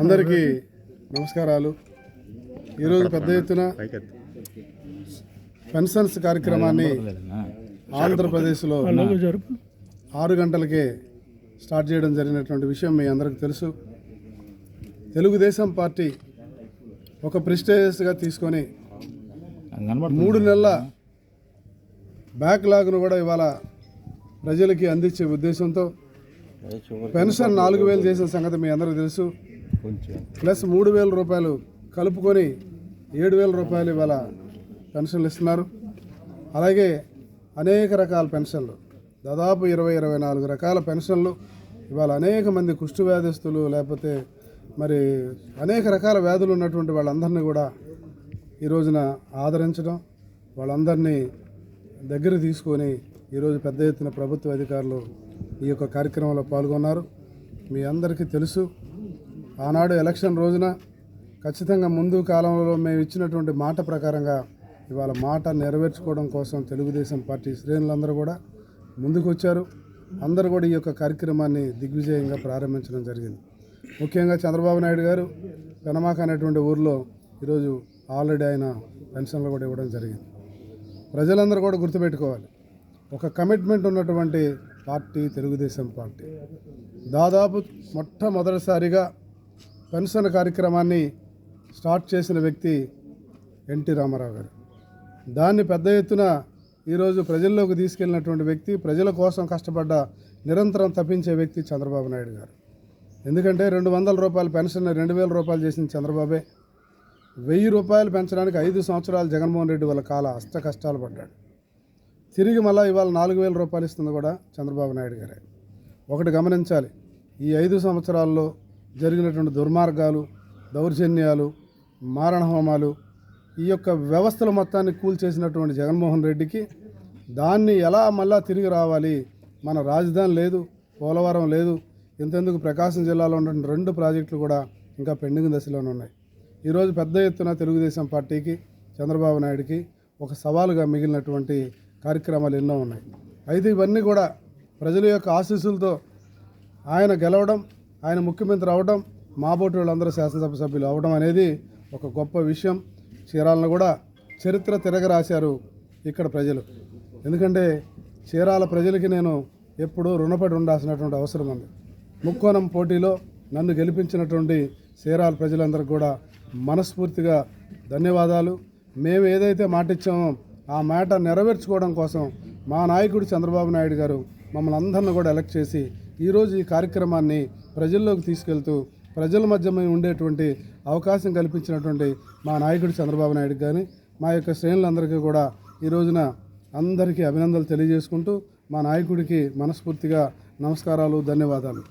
అందరికీ నమస్కారాలు. ఈరోజు పెద్ద ఎత్తున పెన్షన్స్ కార్యక్రమాన్ని ఆంధ్రప్రదేశ్లో ఆరు గంటలకే స్టార్ట్ చేయడం జరిగినటువంటి విషయం మీ అందరికీ తెలుసు. తెలుగుదేశం పార్టీ ఒక ప్రిస్టేజియస్గా తీసుకొని మూడు నెలల బ్యాక్లాగ్ను కూడా ఇవాళ ప్రజలకి అందించే ఉద్దేశంతో పెన్షన్ నాలుగు వేలు చేసిన సంగతి మీ అందరికీ తెలుసు. ప్లస్ మూడు వేల రూపాయలు కలుపుకొని ఏడు వేల రూపాయలు ఇవాళ పెన్షన్లు ఇస్తున్నారు. అలాగే అనేక రకాల పెన్షన్లు దాదాపు ఇరవై ఇరవై నాలుగు రకాల పెన్షన్లు ఇవాళ అనేక మంది కుష్టు వ్యాధిస్తులు లేకపోతే మరి అనేక రకాల వ్యాధులు ఉన్నటువంటి వాళ్ళందరినీ కూడా ఈ రోజున ఆదరించడం వాళ్ళందరినీ దగ్గర తీసుకొని ఈరోజు పెద్ద ఎత్తున ప్రభుత్వ అధికారులు ఈ యొక్క కార్యక్రమంలో పాల్గొన్నారు. మీ అందరికీ తెలుసు ఆనాడు ఎలక్షన్ రోజున ఖచ్చితంగా ముందు కాలంలో మేము ఇచ్చినటువంటి మాట ప్రకారంగా ఇవాళ మాట నెరవేర్చుకోవడం కోసం తెలుగుదేశం పార్టీ శ్రేణులందరూ కూడా ముందుకు వచ్చారు అందరూ కూడా ఈ యొక్క కార్యక్రమాన్ని దిగ్విజయంగా ప్రారంభించడం జరిగింది. ముఖ్యంగా చంద్రబాబు నాయుడు గారు పెనమాక అనేటువంటి ఊర్లో ఈరోజు ఆల్రెడీ ఆయన పెన్షన్లు కూడా ఇవ్వడం జరిగింది. ప్రజలందరూ కూడా గుర్తుపెట్టుకోవాలి. ఒక కమిట్మెంట్ ఉన్నటువంటి పార్టీ తెలుగుదేశం పార్టీ. దాదాపు మొట్టమొదటిసారిగా పెన్షన్ కార్యక్రమాన్ని స్టార్ట్ చేసిన వ్యక్తి ఎన్టీ రామారావు గారు. దాన్ని పెద్ద ఎత్తున ఈరోజు ప్రజల్లోకి తీసుకెళ్ళినటువంటి వ్యక్తి ప్రజల కోసం కష్టపడ్డ నిరంతరం తప్పించే వ్యక్తి చంద్రబాబు నాయుడు గారు. ఎందుకంటే రెండు వందల రూపాయల పెన్షన్ రెండు వేల రూపాయలు చేసిన చంద్రబాబే వెయ్యి రూపాయలు పెంచడానికి ఐదు సంవత్సరాలు జగన్మోహన్ రెడ్డి వాళ్ళ కాల అష్ట కష్టాలు పడ్డాడు. తిరిగి మళ్ళీ ఇవాళ నాలుగు వేల రూపాయలు ఇస్తుంది కూడా చంద్రబాబు నాయుడు గారే. ఒకటి గమనించాలి ఈ ఐదు సంవత్సరాల్లో జరిగినటువంటి దుర్మార్గాలు దౌర్జన్యాలు మారణ హోమాలు ఈ యొక్క వ్యవస్థల మొత్తాన్ని కూల్చేసినటువంటి జగన్మోహన్ రెడ్డికి దాన్ని ఎలా మళ్ళా తిరిగి రావాలి? మన రాజధాని లేదు పోలవరం లేదు ఇంతెందుకు ప్రకాశం జిల్లాలో ఉన్నటువంటి రెండు ప్రాజెక్టులు కూడా ఇంకా పెండింగ్ దశలోనే ఉన్నాయి. ఈరోజు పెద్ద ఎత్తున తెలుగుదేశం పార్టీకి చంద్రబాబు నాయుడికి ఒక సవాలుగా మిగిలినటువంటి కార్యక్రమాలు ఎన్నో ఉన్నాయి. అయితే ఇవన్నీ కూడా ప్రజల యొక్క ఆశీస్సులతో ఆయన గెలవడం ఆయన ముఖ్యమంత్రి అవడం మాబోటి వాళ్ళందరూ శాసనసభ సభ్యులు అవడం అనేది ఒక గొప్ప విషయం. చీరాలను కూడా చరిత్ర తిరగరాశారు ఇక్కడ ప్రజలు. ఎందుకంటే చీరాల ప్రజలకి నేను ఎప్పుడూ రుణపడి ఉండాల్సినటువంటి అవసరం ఉంది. ముక్కోణం పోటీలో నన్ను గెలిపించినటువంటి చీరాల ప్రజలందరికీ కూడా మనస్ఫూర్తిగా ధన్యవాదాలు. మేము ఏదైతే మాటిచ్చామో ఆ మాట నెరవేర్చుకోవడం కోసం మా నాయకుడు చంద్రబాబు నాయుడు గారు మమ్మల్ని అందరిని కూడా ఎలక్ట్ చేసి ఈరోజు ఈ కార్యక్రమాన్ని ప్రజల్లోకి తీసుకెళ్తూ ప్రజల మధ్య ఉండేటువంటి అవకాశం కల్పించినటువంటి మా నాయకుడు చంద్రబాబు నాయుడు కానీ మా యొక్క శ్రేణులందరికీ కూడా ఈ రోజున అందరికీ అభినందనలు తెలియజేసుకుంటూ మా నాయకుడికి మనస్ఫూర్తిగా నమస్కారాలు ధన్యవాదాలు.